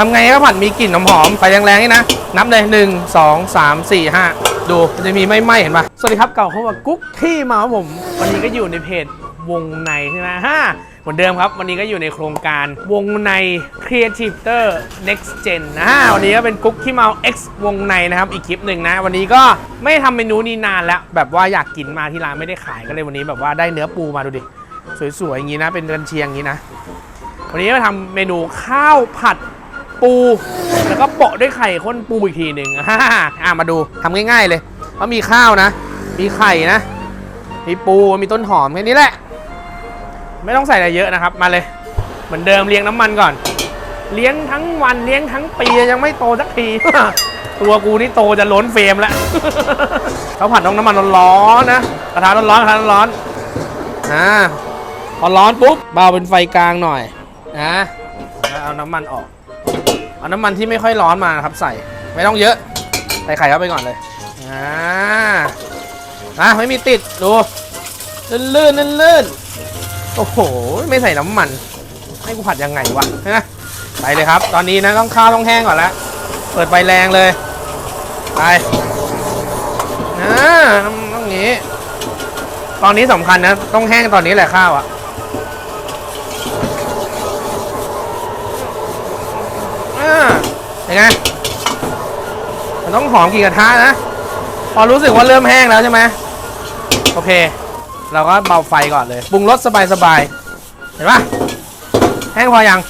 ทำไงให้ข้าวผัดมีกลิ่นหอมๆไฟแรงๆนี่นะ นับเลยหนึ่งสองสามสี่ห้าดูมันจะมีไม่ไหมเห็นปะสวัสดีครับเก่าเขาว่ากุ๊กที่มาครับผม วันนี้ก็อยู่ในเพจวงในใช่ไหมฮ่าเหมือนเดิมครับ วันนี้ก็อยู่ในโครงการวงใน Creative Next Gen นะวันนี้ก็เป็นกุ๊กที่เมา X วงในนะครับ อีกคลิปหนึ่งนะ วันนี้ก็ไม่ทำเมนูนี้นานแล้ว แบบว่าอยากกินมาที่ร้านไม่ได้ขายก็เลยวันนี้แบบว่าได้เนื้อปูมาดูดิ สวยๆอย่างนี้นะ เป็นกันเชียงอย่างนี้นะ วันนี้มาทำเมนูข้าวผัด ปู แล้วก็โปะด้วยไข่ข้นปูอีกทีหนึ่งฮ่าอะมาดูทำง่าย ๆเลยเพราะมีข้าวนะ มีไข่นะ มีปูมีต้นหอมแค่นี้แหละ ไม่ต้องใส่อะไรเยอะนะครับ มาเลย เหมือนเดิมเลี้ยงน้ำมันก่อน เลี้ยงทั้งวันเลี้ยงทั้งปียังไม่โตสักทีตัวกูนี่โตจะล้นเฟรมแล้วเขาผัดต้องน้ำมันร้อนๆนะกระทะร้อนๆกระทะร้อนๆอ่าพอร้อนปุ๊บเบาเป็นไฟกลางหน่อยนะแล้วเอาน้ำมันออก เอาน้ำมันที่ไม่ค่อยร้อนมานะครับใส่ไม่ต้องเยอะ ใส่ไข่เข้าไปก่อนเลยอ่าอะไม่มีติดดูลื่นลื่นๆลื่นโอ้โห ไม่ใส่น้ำมัน ให้กูผัดยังไงวะนะไปเลยครับ ตอนนี้นะต้องข้าวต้องแห้งก่อนล้วเปิดไฟแรงเลยไปอ่าต้ององอย่างนี้ ตอนนี้สำคัญนะ ต้องแห้งตอนนี้แหละข้าวอะอ่า เป็นไงมันต้องหอมกี่กระทะนะ พอรู้สึกว่าเริ่มแห้งแล้วใช่ไหมโอเค เราก็เบาไฟก่อนเลยปรุงรสสบายๆเห็นปะแห้งพอยัง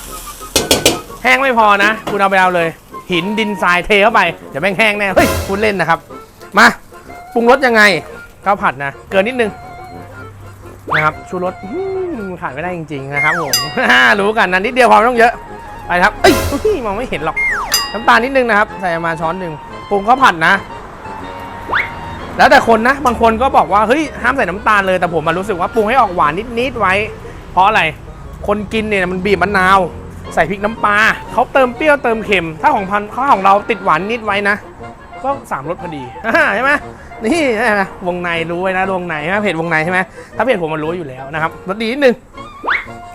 แห้งไม่พอนะ คุณเอาไปเอาเลย หินดินทรายเทเข้าไปเดี๋ยวแม่งแห้งแน่เฮ้ยคุณเล่นนะครับ มาปรุงรสยังไงข้าวผัดนะ เกินนิดนึงนะครับชูรสขาดไม่ได้จริง ๆ นะครับผมรู้กันนะนิดเดียวพอไม่ต้องเยอะไปครับเอ้ยมองไม่เห็นหรอก น้ำตาลนิดนึงนะครับ ใส่มาช้อนหนึ่งปรุงข้าวผัดนะ แล้วแต่คนนะ บางคนก็บอกว่าเฮ้ยห้ามใส่น้ำตาลเลยแต่ผมมารู้สึกว่าปรุงให้ออกหวานนิดๆไว้ เพราะอะไรคนกินเนี่ยมันบีบมะนาว ใส่พริกน้ำปลาเขาเติมเปรี้ยวเติมเค็ม ถ้าของพันข้าวของเราติดหวานนิดไว้นะก็สามรสพอดีใช่ไหมนี่นะวงในรู้ไว้นะวงในใช่ไหมเพจวงในใช่ไหมถ้าเพจผมมันรู้อยู่แล้วนะครับรสดีนิดนึง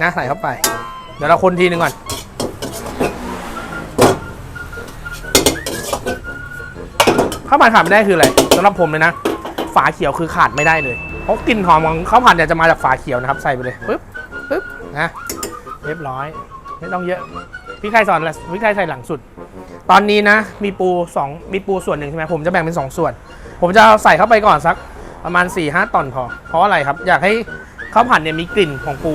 นะใส่เข้าไป เดี๋ยวเราคนทีนึงก่อน ข้าวผัดขาดไม่ได้คืออะไรสำหรับผมเลยนะ ฝาเขียวคือขาดไม่ได้เลย เพราะกลิ่นหอมของข้าวผัดเนี่ยจะมาจากฝาเขียวนะครับ ใส่ไปเลยปึ๊บปึ๊บนะเรียบร้อย ไม่ต้องเยอะพี่ใครสอนอะไรพี่ใครใส่หลังสุด ตอนนี้นะ มีปูสองมีปูส่วนหนึ่งใช่ไหมผมจะแบ่งเป็นสองส่วน ผมจะใส่เข้าไปก่อนสักประมาณ4ี่ห้าตอนพอเพราะอะไรครับ อยากให้ข้าวผัดเนี่ยมีกลิ่นของปู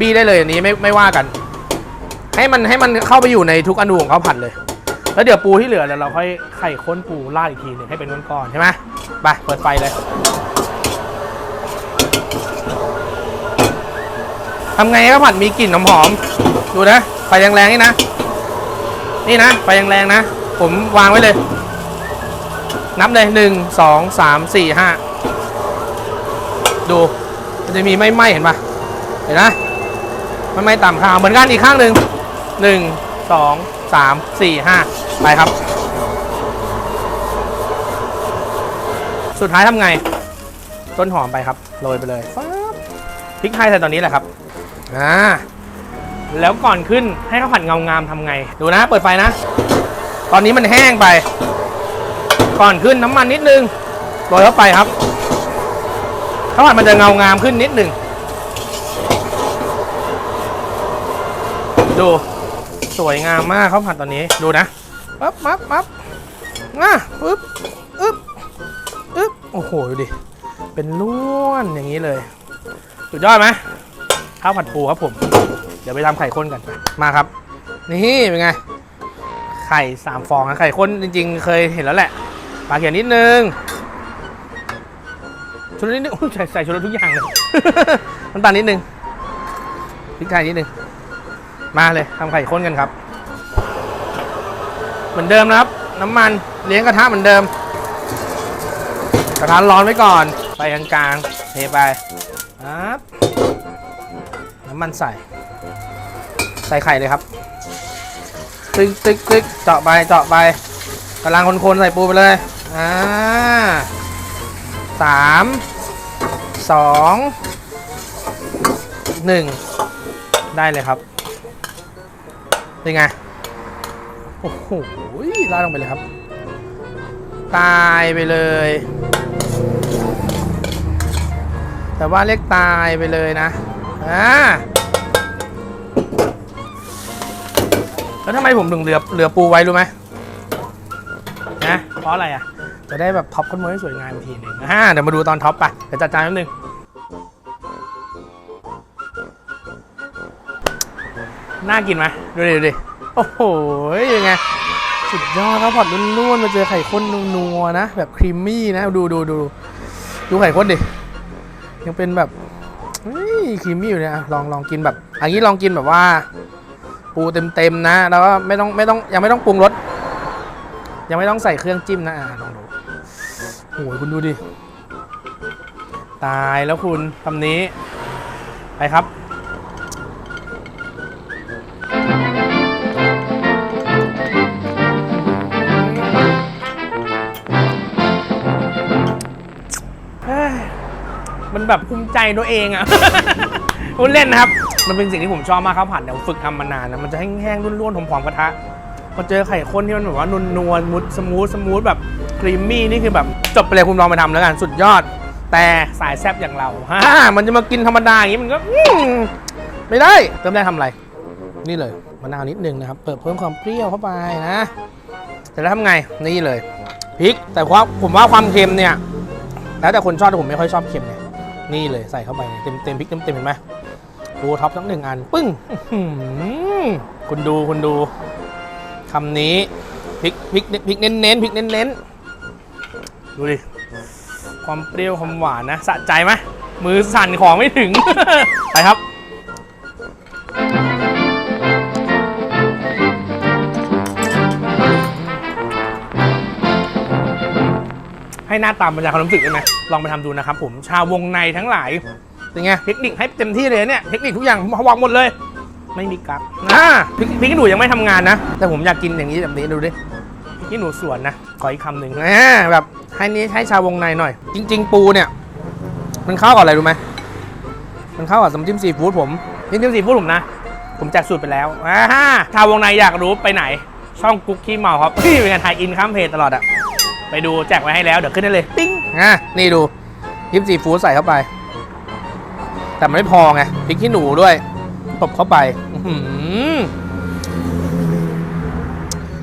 บี้ได้เลยอันนี้ไม่ไม่ว่ากัน ให้มันให้มันเข้าไปอยู่ในทุกอนูของข้าวผัดเลย แล้วเดี๋ยวปูที่เหลือเดี๋ยวเราค่อยไข่ข้นปูราดอีกทีหนึ่งให้เป็นก้อนๆใช่ไหมไปเปิดไฟเลยทำไงให้ข้าวผัดมีกลิ่นหอมๆดูนะไฟแรงๆนี่นะ นี่นะไฟแรงๆนะ ผมวางไว้เลย นับเลยหนึ่งสองสามสี่ห้าดูมันจะมีไม่ไหมเห็นปะเห็นนะไม่ไหมต่ำข้าวเหมือนกันอีกข้างหนึ่งหนึ่งสองสามสี่ห้า ไปครับ สุดท้ายทำไง ต้นหอมไปครับ โรยไปเลยฟ้าพริกไทยใส่ตอนนี้แหละครับ อ่า แล้วก่อนขึ้นให้ข้าวผัดเงางามทำไง ดูนะ เปิดไฟนะ ตอนนี้มันแห้งไป ก่อนขึ้นน้ำมันนิดนึง โรยเข้าไปครับ ข้าวผัดมันจะเงางามขึ้นนิดนึง ดู สวยงามมากข้าวผัดตอนนี้ ดูนะ ปั๊บปั๊บปั๊บมาปึ๊บอึ๊บอึ๊บโอ้โหดูดิ เป็นล้วนอย่างนี้เลยสุดยอดไหมข้าวผัดปูครับผม เดี๋ยวไปทำไข่ข้นกันมาครับ นี่เป็นไง ไข่สามฟองนะไข่ข้นจริง ๆ เคยเห็นแล้วแหละปลาเขียนนิดนึงชุดนิดนึงใส่ใส่ชุดทุกอย่างเลยน้ำตาลนิดนึงพริกไทยนิดนึงมาเลยทำไข่ข้นกันครับ เหมือนเดิมนะครับ น้ำมันเลี้ยงกระทะเหมือนเดิม กระทะร้อนไว้ก่อนไฟกลางๆเทไปครับน้ำมันใส่ ใส่ไข่เลยครับ ตึกตึกตึกเจาะไปเจาะไปกำลังคนๆใส่ปูไปเลยอ่าสามสองหนึ่งได้เลยครับ เป็นไง โอ้โหลาดลงไปเลยครับ ตายไปเลย แต่ว่าเรียกตายไปเลยนะอ่าแล้วทำไมผมถึงเหลือเหลือปูไว้รู้ไหมนะเพราะอะไรอะ จะได้แบบท็อปข้นมวยให้สวยงามอีกทีหนึ่งอ่าเดี๋ยวมาดูตอนท็อปไปเดี๋ยวจัดจานนิดนึงน่ากินไหมดูดิดูดิ โอ้โหยังไง สุดยอดข้าวผัดนุ่นๆมาเจอไข่ข้นนัวๆนะ แบบครีมมี่นะ ดูดูดูดูไข่ข้นดิ ยังเป็นแบบครีมมี่อยู่เนี่ยลองลองกินแบบอันนี้ลองกินแบบว่า ปูเต็มๆนะ แล้วก็ไม่ต้องไม่ต้องยังไม่ต้องปรุงรสยังไม่ต้องใส่เครื่องจิ้มนะอะลองดูโอ้ยคุณดูดิ ตายแล้วคุณคำนี้ ไปครับ มันแบบภูมิใจตัวเองอะ พูดเล่นนะครับ มันเป็นสิ่งที่ผมชอบมากข้าวผัดเนี่ยผมฝึกทำมานานนะมันจะแห้งๆร่วนๆหอมๆกระทะพอเจอไข่ข้นที่มันแบบว่านวลๆมุดสมูทสมูทแบบครีมมี่นี่คือแบบจบไปเลยคุณลองไปทำแล้วกันสุดยอด แต่สายแซบอย่างเราฮ่ามันจะมากินธรรมดาอย่างนี้มันก็อืมไม่ได้เติมได้ทำอะไร นี่เลยมะนาวนิดนึงนะครับเปิดเพิ่มความเปรี้ยวเข้าไปนะแต่แล้วทำไงนี่เลยพริกแต่ว่าผมว่าความเค็มเนี่ย แล้วแต่คนชอบแต่ผมไม่ค่อยชอบเค็มเนี่ย นี่เลยใส่เข้าไปเต็มเต็มพริกเต็มเต็มเห็นไหมดูท็อปทั้งหนึ่งอัน ปึ้งคุณดูคุณดูคำนี้พริกพริกพริกเน้นเน้นพริกเน้นเน้นดูดิความเปรี้ยวความหวานนะสะใจไหมมือสั่นของไม่ถึง ไปครับ ให้หน้าตามบรรยายความรู้สึกได้ไหมลองไปทำดูนะครับผมชาววงในทั้งหลายเป็นไงเทคนิคให้เต็มที่เลยเนี่ยเทคนิคทุกอย่างผมวางหมดเลย ไม่มีกั๊กอ่าพริกพริกขี้หนูยังไม่ทำงานนะ แต่ผมอยากกินอย่างนี้แบบนี้ดูดิพริกขี้หนูสวนนะขออีกคำหนึ่งอ่าแบบให้นี้ให้ชาววงในหน่อย จริง ๆ ปูเนี่ย มันเข้ากับอะไรรู้ไหมมันเข้ากับน้ำจิ้มซีฟู้ดผมน้ำจิ้มซีฟู้ดผมนะ ผมแจกสูตรไปแล้วอ่าชาววงในอยากรู้ไปไหน ช่องกุ๊กขี้เมาครับพี่เป็นการถ่ายอินข้ามเพจตลอดอะ ไปดูแจกไว้ให้แล้วเดี๋ยวขึ้นได้เลยปิ้งอะนี่ดูพริกซีฟู้ดใส่เข้าไป แต่มันไม่พอไงพริกขี้หนูด้วยตบเข้าไป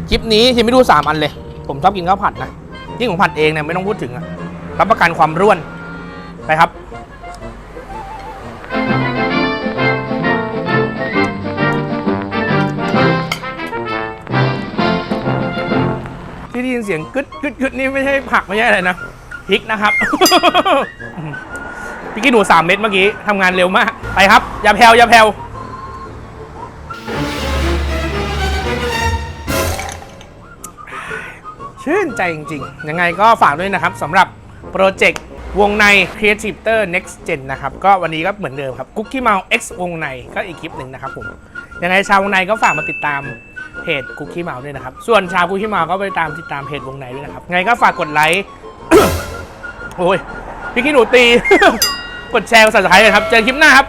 คลิปนี้ทิมไม่ดู3อันเลย ผมชอบกินข้าวผัดนะยิ่งผมผัดเองเนี่ยไม่ต้องพูดถึงอะรับประกันความร่วนไปครับ ที่ได้ยินเสียงกึดกึดกึดนี่ไม่ใช่ผักไม่ใช่อะไรนะพริกนะครับพริกขี้หนูสามเม็ดเมื่อกี้ทำงานเร็วมาก ไปครับ อย่าแผ่วอย่าแผ่วชื่นใจจริงๆ ยังไงก็ฝากด้วยนะครับสำหรับโปรเจกต์วงใน Creative t e r Next Gen นะครับ ก็วันนี้ก็เหมือนเดิมครับ Cookie Mouse X วงในก็อีกคลิปหนึ่งนะครับผม ยังไงชาววงในก็ฝากมาติดตาม เพจคุกกี้เมาด้วยนะครับ ส่วนชาวคุกกี้เมาก็ไปตามติดตามเพจวงในด้วยนะครับ ไงก็ฝากกดไลค์ โอ้ย พี่ขี้หนูตี กดแชร์กดสับสไครต์เลยครับ เจอคลิปหน้าครับ